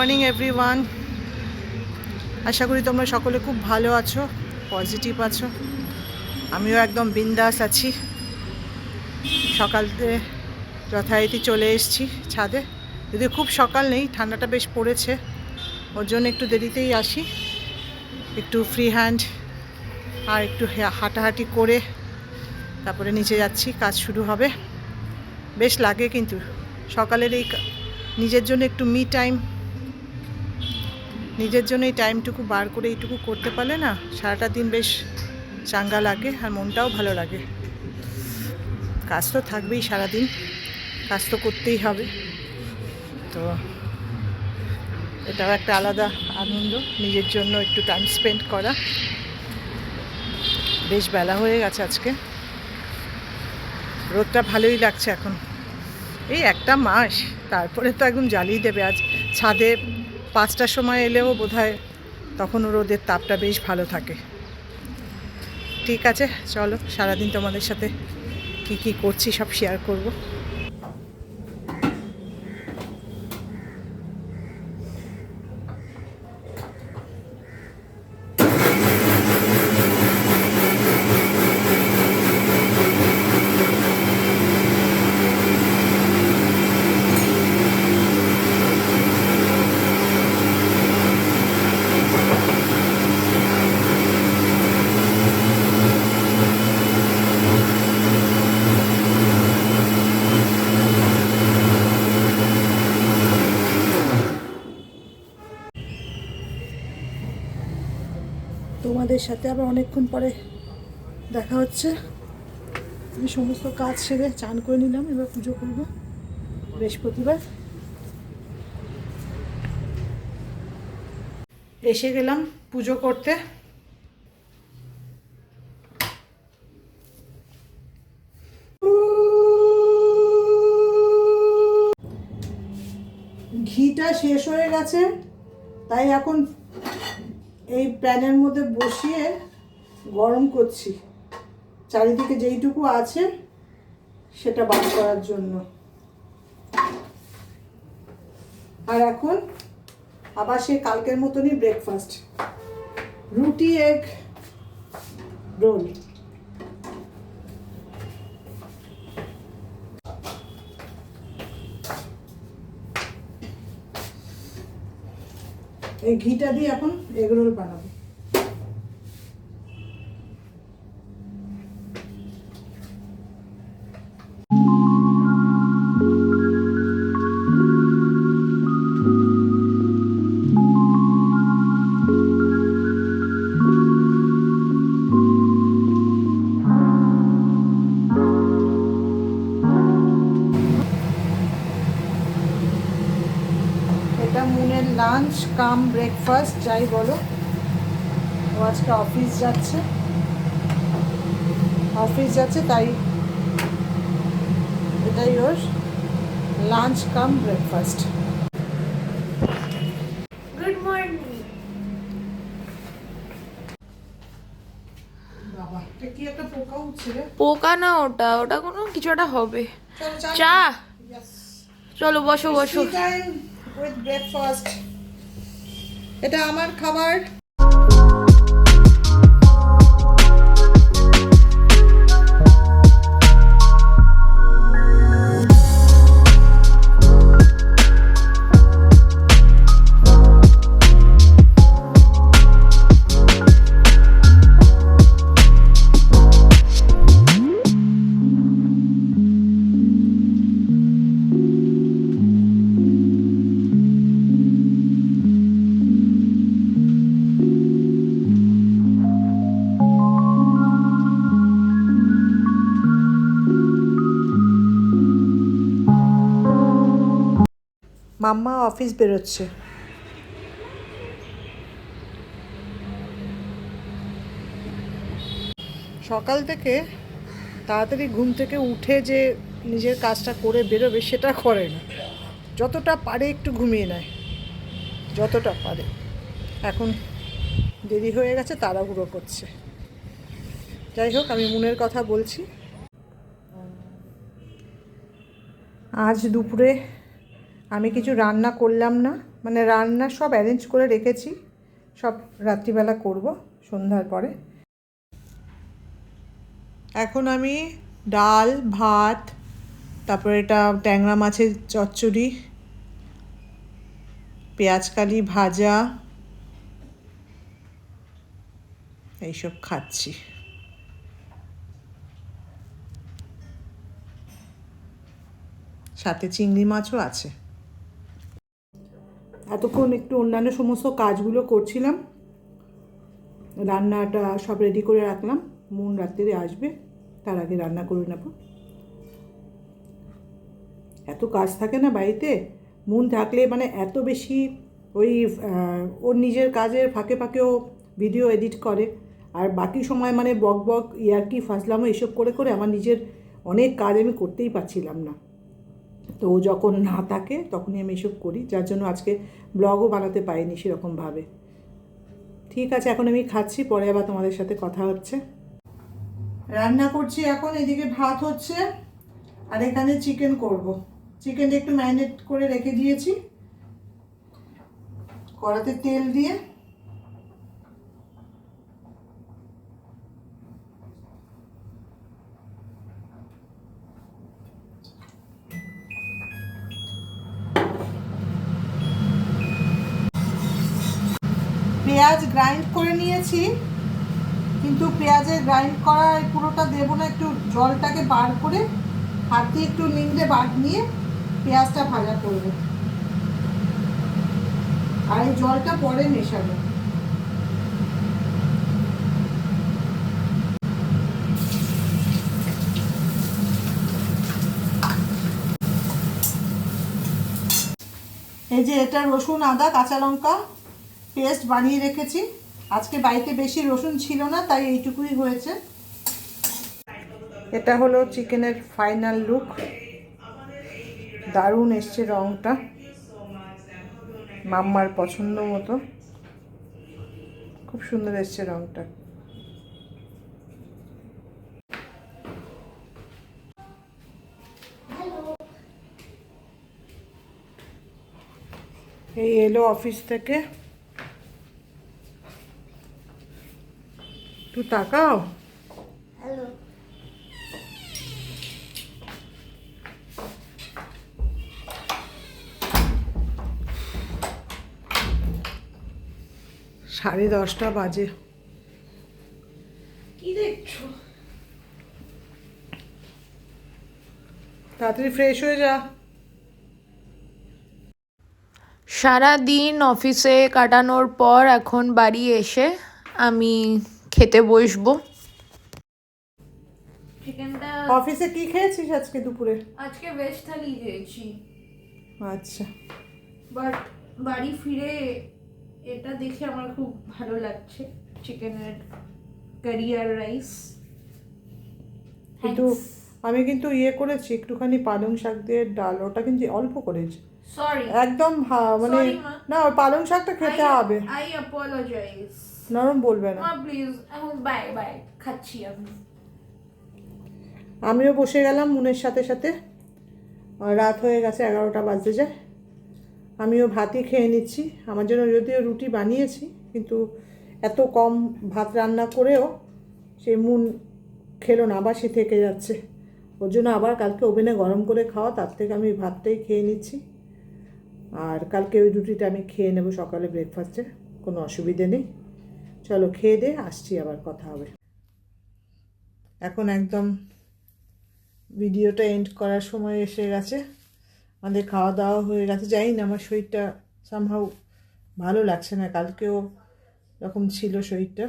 Morning everyone আশা করি তোমরা সকলে খুব ভালো আছো পজিটিভ আছো। আমিও একদম বিন্দাস আছি। সকালতে যথারীতি চলে এসেছি ছাদে। যদি খুব সকাল নেই, ঠান্ডাটা বেশ পড়েছে। ওর জন্য একটু দেরিতেই আসি। একটু ফ্রি হ্যান্ড আর একটু হাঁটাহাঁটি করে তারপরে নিচে যাচ্ছি, কাজ শুরু হবে। বেশ লাগে কিন্তু। সকালের এই নিজের জন্য একটু মি টাইম নিজের জন্য এই টাইমটুকু বার করে এইটুকু করতে পারলে না, সারাটা দিন বেশ চাঙ্গা লাগে আর মনটাও ভালো লাগে। কাজ তো থাকবেই সারাদিন, কাজ তো করতেই হবে। তো এটাও একটা আলাদা আনন্দ, নিজের জন্য একটু টাইম স্পেন্ড করা। বেশ বেলা হয়ে গেছে আজকে। রোদটা ভালোই লাগছে এখন। এই একটা মাস, তারপরে তো একদম জ্বালিয়ে দেবে। আজ ছাদে পাঁচটার সময় এলেও বোধহয় তখন রোদের তাপটা বেশ ভালো থাকে। ঠিক আছে, চলো, সারাদিন তোমাদের সাথে কি কি করছি সব শেয়ার করব। তোমাদের সাথে আবার অনেকক্ষণ পরে দেখা হচ্ছে। আমি সমস্ত কাজ সেরে চান করে নিলাম, এবার পুজো করব বৃহস্পতিবার। এসে গেলাম পুজো করতে। ঘিটা শেষ হয়ে গেছে, তাই এখন এই প্যানের মধ্যে বসিয়ে গরম করছি। চারিদিকে যেইটুকু আছে, সেটা বার করার জন্য। আর এখন আবার সে কালকের মতনই ব্রেকফাস্ট রুটি এগ রোল। এই ঘিটা দিয়ে এখন এগরোল বানাবো। ব্রেকফাস্ট যাই বলো। ও আজকে অফিস যাচ্ছে। অফিস যাচ্ছে তাই এটাই ওর lunch come breakfast good morning পোকা না ওটা ওটা কোনো কিছু একটা হবে। চা চলো বসো বসো। ব্রেকফাস্ট এটা আমার খাবার। মাম্মা অফিস বেরোচ্ছে। সকাল থেকে তাড়াতাড়ি ঘুম থেকে উঠে যে নিজের কাজটা করে বেরোবে সেটা করে না। যতটা পারে একটু ঘুমিয়ে নেয়। যতটা পারে। এখন দেরি হয়ে গেছে, তাড়াহুড়ো করছে। যাই হোক, আমি মনের কথা বলছি। আজ দুপুরে আমি কিছু রান্না করলাম না মানে রান্না সব অ্যারেঞ্জ করে রেখেছি, সব রাত্রিবেলা করব সন্ধ্যার পরে। এখন আমি ডাল, ভাত, তারপরে এটা ট্যাংরা মাছের চচ্চড়ি পেঁয়াজকালি ভাজা, এইসব খাচ্ছি। সাথে চিংড়ি মাছও আছে। এতক্ষণ একটু অন্যান্য সমস্ত কাজগুলো করছিলাম। রান্নাটা সব রেডি করে রাখলাম। মন রাত্রে আসবে, তার আগে রান্না করে নেব। এত কাজ থাকে না বাড়িতে? মন থাকলে মানে এত বেশি ওই ওর নিজের কাজের ফাঁকে ফাঁকেও ভিডিও এডিট করে। আর বাকি সময় মানে বক বক ইয়ার্কি ফাজলামো এসব করে করে আমার নিজের অনেক কাজ আমি করতেই পারছিলাম না। তো ও যখন না থাকে, তখনই আমি এসব করি, যার জন্য আজকে ব্লগও বানাতে পারিনি সেরকমভাবে। ঠিক আছে, এখন আমি খাচ্ছি, পরে আবার তোমাদের সাথে কথা হচ্ছে। রান্না করছি এখন, এদিকে ভাত হচ্ছে, আর এখানে চিকেন করব। চিকেনটা একটু ম্যারিনেট করে রেখে দিয়েছি। কড়াতে তেল দিয়ে গ্রাইন্ড করে নিয়েছি, কিন্তু পেঁয়াজের গ্রাইন্ড করা পুরোটা দেবো না, একটু জলটাকে বার করে হাত একটু নিংড়ে বাদ নিয়ে পেঁয়াজটা ভাজা করবে। আর এই জলটা পরে মেশাবে। এই যে এটা রসুন, আদা, কাঁচা লঙ্কা পেস্ট বানিয়ে রেখেছি। আজকে বাড়িতে বেশি রসুন ছিল না, তাই এইটুকুই হয়েছে। এটা হলো চিকেনের ফাইনাল লুক। দারুণ এসছে রঙটা মাম্মার পছন্দ মতো। খুব সুন্দর এসছে রঙটা এই এলো অফিস থেকে। তুই তাকাও। হ্যালো সাড়ে দশটা বাজে। কি দেখছ? তাড়াতাড়ি ফ্রেশ হয়ে যা। সারা দিন অফিসে কাটানোর পর এখন বাড়ি এসে আমি খেতে বসবো। চিকেনটা অফিসে কি খেয়েছিস আজকে দুপুরে? আজকে ভেজ থালি খেয়েছি। আচ্ছা। বাট বাড়ি ফিরে এটা দেখে আমার খুব ভালো লাগছে চিকেনের কারি আর রাইস কিন্তু আমি কিন্তু ইয়ে করেছি একটুখানি পালং শাক দিয়ে ডাল ওটা কিন্তু অল্প করেছি। সরি একদম মানে না পালং শাকটা খেতে হবে। আই অ্যাপোলজাইজ নরম বলবে না। প্লিজ বাই বাই খাচ্ছি আমি। আমিও বসে গেলাম মুনের সাথে সাথে। রাত হয়ে গেছে এগারোটা বাজতে যায়। আমিও ভাতই খেয়ে নিচ্ছি। আমার জন্য যদিও রুটি বানিয়েছি কিন্তু এত কম ভাত রান্না করেও সেই মুন খেলো না আবার সে থেকে যাচ্ছে। ওর জন্য আবার কালকে ওভেনে গরম করে খাওয়া তার থেকে আমি ভাতটাই খেয়ে নিচ্ছি। আর কালকে ওই রুটিটা আমি খেয়ে নেব সকালে ব্রেকফাস্টে কোনো অসুবিধে নেই। চলো খেয়ে দে, আসছি আবার কথা হবে। এখন একদম ভিডিওটা এন্ড করার সময় এসে গেছে। আমাদের খাওয়া দাওয়া হয়ে গেছে। জানি না আমার শরীরটা সামহাও ভালো লাগছে না। কালকেও এরকম ছিল শরীরটা।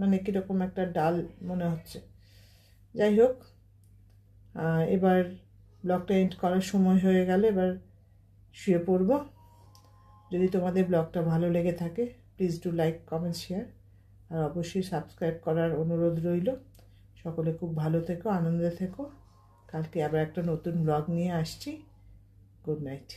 মানে কীরকম একটা ডাল মনে হচ্ছে। যাই হোক এবার ব্লগটা এন্ড করার সময় হয়ে গেল এবার শুয়ে পড়ব। যদি তোমাদের ব্লগটা ভালো লেগে থাকে please do like comment share আর অবশ্যই সাবস্ক্রাইব করার অনুরোধ রইল। সকলে খুব ভালো থেকো, আনন্দে থেকো। কালকে আবার একটা নতুন ব্লগ নিয়ে আসছি। Good night